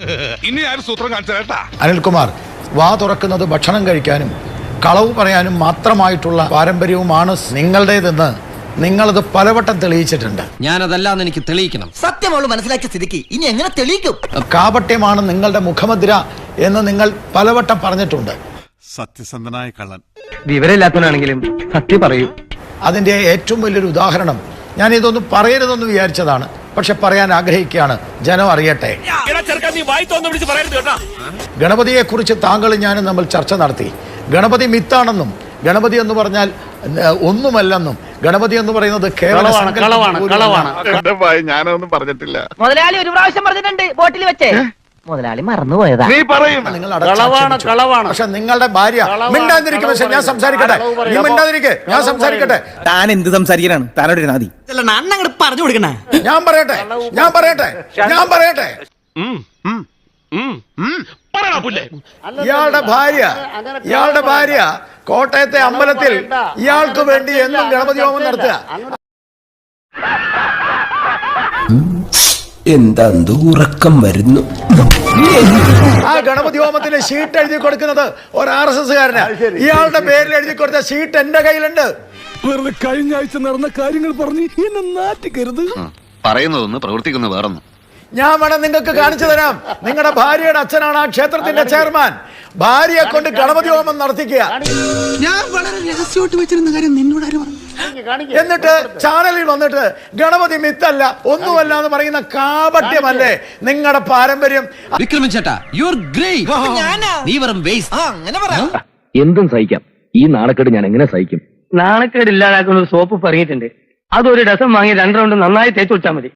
ഇനി ആര് സൂത്രം കാണിച്ചു കേട്ടാ? അനിൽകുമാർ വാ തുറക്കുന്നത് ഭക്ഷണം കഴിക്കാനും കളവ് പറയാനും മാത്രമായിട്ടുള്ള പാരമ്പര്യവുമാണ് നിങ്ങളുടേതെന്ന് നിങ്ങളത് പലവട്ടം തെളിയിച്ചിട്ടുണ്ട്. ഞാനതല്ലാന്ന് എനിക്ക് തെളിയിക്കണം. സത്യം മനസ്സിലാക്കി മനസ്സിലാക്കിയ സ്ഥിതിക്ക് ഇനി എങ്ങനെ തെളിയിക്കും? കാപട്യമാണ് നിങ്ങളുടെ മുഖമുദ്ര എന്ന് നിങ്ങൾ പലവട്ടം പറഞ്ഞിട്ടുണ്ട്. സത്യസന്ധനായ കള്ളൻ. വിവരമില്ലാത്തവനാണെങ്കിലും സത്യം പറയൂ. അതിന്റെ ഏറ്റവും വലിയൊരു ഉദാഹരണം ഞാൻ ഇതൊന്നും പറയരുതെന്ന് വിചാരിച്ചതാണ് പക്ഷെ പറയാൻ ആഗ്രഹിക്കുകയാണ്. ജനം അറിയട്ടെ. ഗണപതിയെക്കുറിച്ച് താങ്കളും ഞാനും നമ്മൾ ചർച്ച നടത്തി. ഗണപതി മിത്താണെന്നും ഗണപതി എന്ന് പറഞ്ഞാൽ ഒന്നുമല്ലെന്നും ഗണപതി എന്ന് പറയുന്നത് ഞാനൊന്നും പറഞ്ഞിട്ടില്ല. മുതലാളി ഒരു പ്രാവശ്യം പറഞ്ഞിട്ടുണ്ട് ബോട്ടിൽ വെച്ചേ. മുതലാളി മറന്നുപോയതാ. നീ പറയും. പക്ഷെ നിങ്ങളുടെ ഭാര്യ മിണ്ടാതിരിക്കും പക്ഷെ ഞാൻ സംസാരിക്കട്ടെ? നീ മിണ്ടാതിരിക്കെ ഞാൻ സംസാരിക്കട്ടെ? താൻ എന്ത് സംസാരിക്കാനാണ്? താനോട് നാദി അന്നങ്ങട് പറഞ്ഞു കൊടുക്കണേ. ഞാൻ പറയട്ടെ? ഞാൻ പറയട്ടെ? ഞാൻ പറയട്ടെ? ഇയാളുടെ ഭാര്യ ഇയാളുടെ ഭാര്യ കോട്ടയത്തെ അമ്പലത്തിൽ ഇയാൾക്ക് വേണ്ടി എന്നും ഗണപതി ഹോമം നടത്തുക. എന്താ ഉറക്കം വരുന്നു. ആ ഗണപതി ഹോമത്തിന് ഷീറ്റ് എഴുതി കൊടുക്കുന്നത് ഒരു ആർ എസ് എസ്കാരനാ ഇയാളുടെ പേരിൽ എഴുതി കൊടുത്ത ഷീറ്റ് എന്റെ കയ്യിലുണ്ട്. വെറുതെ കഴിഞ്ഞ ആഴ്ച നടന്ന കാര്യങ്ങൾ പറഞ്ഞ് എന്നെ നാറ്റിക്കരുത്. പറയുന്നതൊന്ന് പ്രവർത്തിക്കുന്ന വേറൊന്നും. ഞാൻ വേണം നിങ്ങൾക്ക് കാണിച്ചു തരാം. നിങ്ങളുടെ ഭാര്യയുടെ അച്ഛനാണ് ആ ക്ഷേത്രത്തിന്റെ ചെയർമാൻ. ഭാര്യയെ കൊണ്ട് ഗണപതി ഹോമം നടത്തിക്കുക. ഞാൻ വളരെ രഹസ്യമായിട്ട് വെച്ചിരുന്ന കാര്യം നിന്നോട് ആര് പറഞ്ഞു? എന്നിട്ട് ചാനലിൽ വന്നിട്ട് ഗണപതി മിത്തല്ല ഒന്നുമല്ല എന്ന് പറയുന്ന കാപട്യമല്ലേ നിങ്ങളുടെ പാരമ്പര്യം? വിക്രമൻ ചേട്ടാ യു ആർ ഗ്രേറ്റ് നീ വെറും വേസ്റ്റ് ആ അങ്ങനെ പറയാം എന്തും സഹിക്കാം. ഈ നാണക്കേട് ഞാൻ എങ്ങനെ സഹിക്കും? നാണക്കേട് ഇല്ലാതാക്കുന്ന ഒരു സോപ്പ് പറഞ്ഞിട്ടുണ്ട് അതൊരു ഡസം വാങ്ങി രണ്ട് റൗണ്ട് നന്നായി തേച്ചു വെച്ചാൽ മതി.